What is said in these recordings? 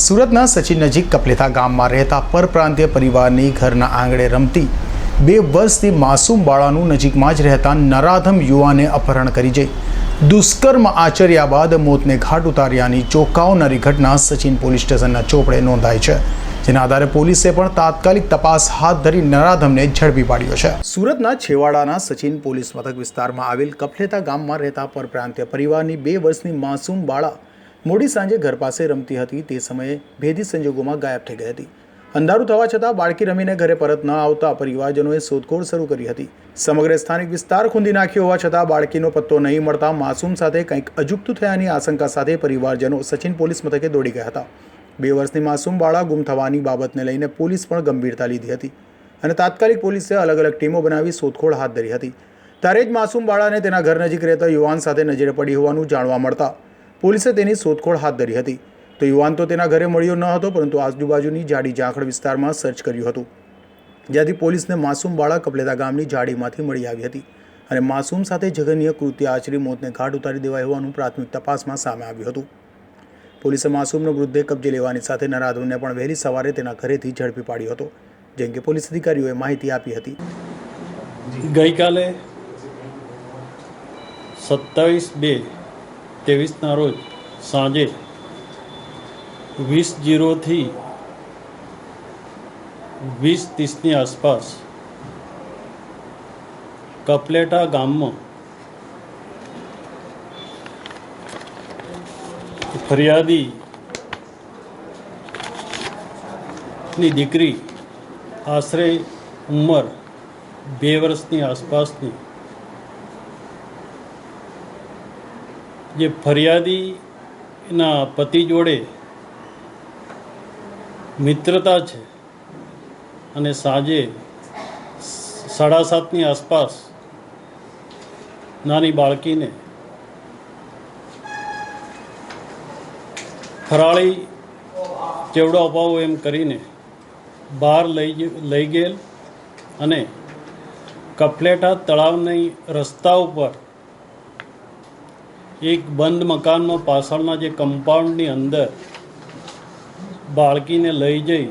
સુરતના સચિન નજીક કપલેથા ગામમાં રહેતા પરપ્રાંતીય પરિવારની ઘરના આંગણે રમતી બે વર્ષથી માસૂમ બાળાનું નજીકમાં જ રહેતા નરાધમ યુવાને અપહરણ કરી જઈ. દુષ્કર્મ આચર્યા બાદ મોતને ઘાટ ઉતાર્યાની ચોંકાવનારી ઘટના સચિન પોલીસ સ્ટેશનના ચોપડે નોંધાઈ છે, જેના આધારે પોલીસે પણ તાત્કાલિક તપાસ હાથ ધરી નરાધમને ઝડપી પાડ્યો છે. સુરતના છેવાડાના સચિન પોલીસ મથક વિસ્તારમાં આવેલ કપલેતા ગામમાં રહેતા પરપ્રાંતીય પરિવારની બે વર્ષની માસૂમ બાળા મોડી સાંજે ઘર પાસે રમતી હતી. તે સમયે ભેદી સંજોગોમાં ગાયબ થઈ ગઈ હતી. અંધારું થવા છતાં બાળકી રમીને ઘરે પરત ન આવતા પરિવારજનોએ શોધખોળ શરૂ કરી હતી. સમગ્ર સ્થાનિક વિસ્તાર ખૂંદી નાખ્યો હોવા છતાં બાળકીનો પત્તો નહીં મળતા માસૂમ સાથે કંઈક અજુગતું થયાની આશંકા સાથે પરિવારજનો સચિન પોલીસ મથકે દોડી ગયા હતા. બે વર્ષની માસૂમ બાળા ગુમ થવાની બાબતને લઈને પોલીસ પણ ગંભીરતા લીધી હતી અને તાત્કાલિક પોલીસે અલગ અલગ ટીમો બનાવી શોધખોળ હાથ ધરી હતી. ત્યારે જ માસૂમ બાળાને તેના ઘર નજીક રહેતા યુવાન સાથે નજરે પડી હોવાનું જાણવા મળતા પોલીસે તેની શોધખોળ હાથ ધરી હતી. તો યુવાન તો તેના ઘરે મળ્યો ન હતો, પરંતુ આજુબાજુની જાડી ઝાંખડ વિસ્તારમાં સર્ચ કર્યું હતું. જ્યાંથી પોલીસને માસૂમ બાળક કપલેતા ગામની જાડીમાંથી મળી આવી હતી અને માસૂમ સાથે જઘન્ય કૃત્ય આચરી મોતને ઘાટ ઉતારી દેવાય હોવાનું પ્રાથમિક તપાસમાં સામે આવ્યું હતું. પોલીસે માસૂમનો મૃતદેહ કબજે લેવાની સાથે નરાધુને પણ વહેલી સવારે તેના ઘરેથી ઝડપી પાડ્યો હતો, જેમ કે પોલીસ અધિકારીઓએ માહિતી આપી હતી. ગઈકાલે સત્તાવીસ બે ત્રેવીસના રોજ સાંજે વીસ જીરોથી વીસ ત્રીસની આસપાસ કપલેટા ગામમાં ફરિયાદી ની દીકરી આશરે ઉંમર બે વર્ષની આસપાસની જે ફરિયાદીના પતિ જોડે મિત્રતા છે અને સાંજે સાડા સાતની આસપાસ નાની બાળકીને ફરાળી ચેવડો અપાવો એમ કરીને બહાર લઈ લઈ ગયેલ અને કપલેટા તળાવની રસ્તા ઉપર એક બંધ મકાનમાં પાછળના જે કમ્પાઉન્ડની અંદર બાળકીને લઈ જઈ,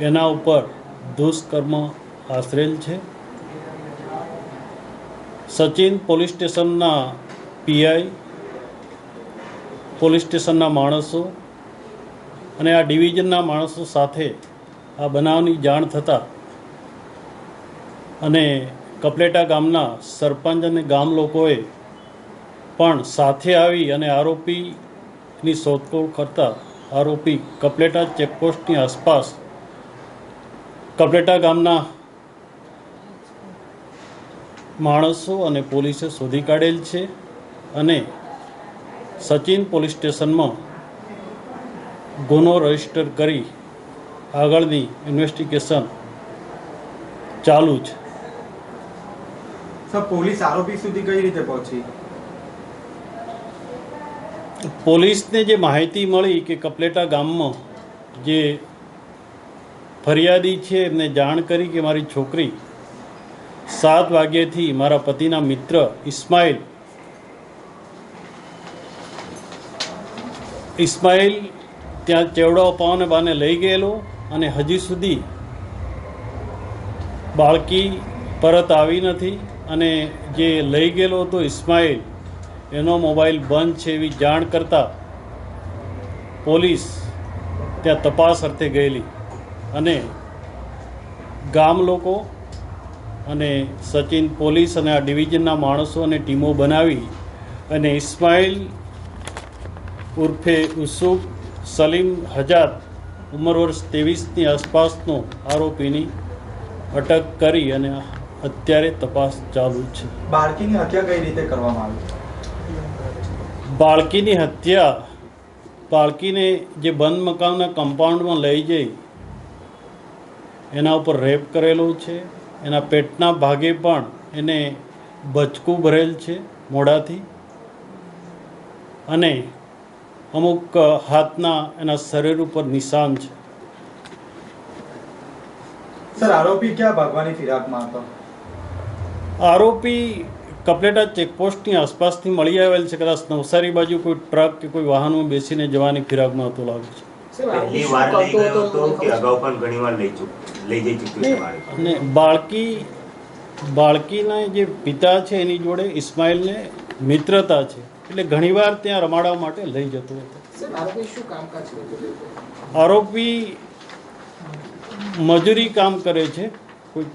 એના ઉપર દુષ્કર્મ આશરેલ છે. સચિન પોલીસ સ્ટેશનના પીઆઈ, પોલીસ સ્ટેશનના માણસો અને આ ડિવિઝનના માણસો સાથે આ બનાવની જાણ થતાં અને કપલેટા ગામના સરપંચ અને ગામ લોકોએ પણ સાથે આવી અને આરોપીની શોધખોળ કરતા આરોપી કપલેટા ચેકપોસ્ટની આસપાસ કપલેટા ગામના માણસો અને પોલીસે શોધી કાઢેલ છે અને સચિન પોલીસ સ્ટેશનમાં ગુનો રજિસ્ટર કરી આગળની ઇન્વેસ્ટિગેશન ચાલુ છે. સર, પોલીસ આરોપી સુધી કઈ રીતે પહોંચી? પોલીસને જે માહિતી મળી કે કપલેટા ગામમાં જે ફરિયાદી છે એમને જાણ કરી કે મારી છોકરી સાત વાગ્યાથી મારા પતિના મિત્ર ઇસ્માઇલ ઇસ્માઇલ ત્યાં ચેવડાઓ પાવને બાને લઈ ગયેલો અને હજી સુધી બાળકી પરત આવી નથી અને જે લઈ ગયેલો હતો ઇસ્માઇલ એનો મોબાઈલ બંધ છે એવી જાણ કરતાં પોલીસ ત્યાં તપાસ અર્થે ગયેલી. અને ગામ લોકો અને સચિન પોલીસ અને આ ડિવિઝનના માણસો અને ટીમો બનાવી અને ઇસ્માઇલ ઉર્ફે ઉસુફ સલીમ હજાર ઉંમર વર્ષ ત્રેવીસની આસપાસનો આરોપીની અટક કરી અને અત્યારે તપાસ ચાલુ છે. બાળકીની હત્યા કઈ રીતે કરવામાં આવી? બાળકીની હત્યા. બાળકીને જે બંધ મકાનના કમ્પાઉન્ડમાં લઈ જઈ એના ઉપર રેપ કરેલો છે. એના પેટના ભાગે પણ એને બચકું ભરેલ છે મોઢાથી. અને અમુક હાથના એના શરીર ઉપર નિશાન છે. સર આરોપી ક્યાં ભાગવાની ફિરાકમાં હતો આરોપી કપલેટા ચેકપોસ્ટની આસપાસથી મળી આવેલ છે કદાચ નવસારી બાજુ કોઈ ટ્રક કે કોઈ વાહનમાં બેસીને જવાની ફિરાકમાં હતો લાગે છે. અને બાળકી બાળકીના જે પિતા છે એની જોડે ઇસ્માઇલને મિત્રતા છે એટલે ઘણીવાર ત્યાં રમાડવા માટે લઈ જતો હતો. આરોપી મજૂરી કામ કરે છે કોઈ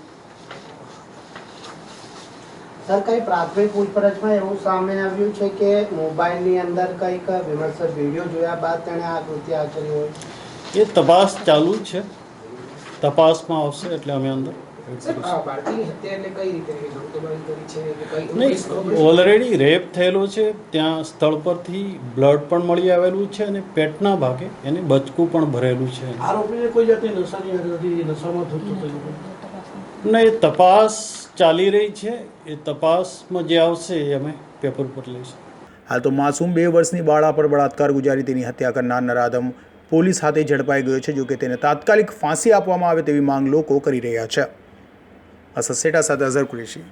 સર કઈ પ્રાથમિક પૂછપરછમાં એવું સામે આવ્યું છે કે મોબાઈલની અંદર કંઈક વિમર્શક વીડિયો જોયા બાદ તેણે આ કૃત્ય આચર્યું હોય? એ તપાસ ચાલુ જ છે. તપાસમાં આવશે એટલે અમે અંદર. સાહેબ આ બાળકીની હત્યા એટલે કઈ રીતે થઈ? ધમધમાટ કરી છે? કે કઈ નહીં? ઓલરેડી રેપ થયેલો છે. ત્યાં સ્થળ પરથી બ્લડ પણ મળી આવેલું છે અને પેટના ભાગે એને બચકું પણ ભરેલું છે. આરોપીને કોઈ જાતની નશાની નશામાં થતું થયું નહીં તપાસ ચાલી રહી છે, એ તપાસમાં જે આવશે એ અમે પેપર પર લઈશું. હાલ તો માસૂમ બે વર્ષની બાળા પર બળાત્કાર ગુજારી તેની હત્યા કરનાર નરાધમ પોલીસ હાથે ઝડપાઈ ગયો છે જોકે તેને તાત્કાલિક ફાંસી આપવામાં આવે તેવી માંગ લોકો કરી રહ્યા છે. આ સસેટા સાથે અઝર કુરેશી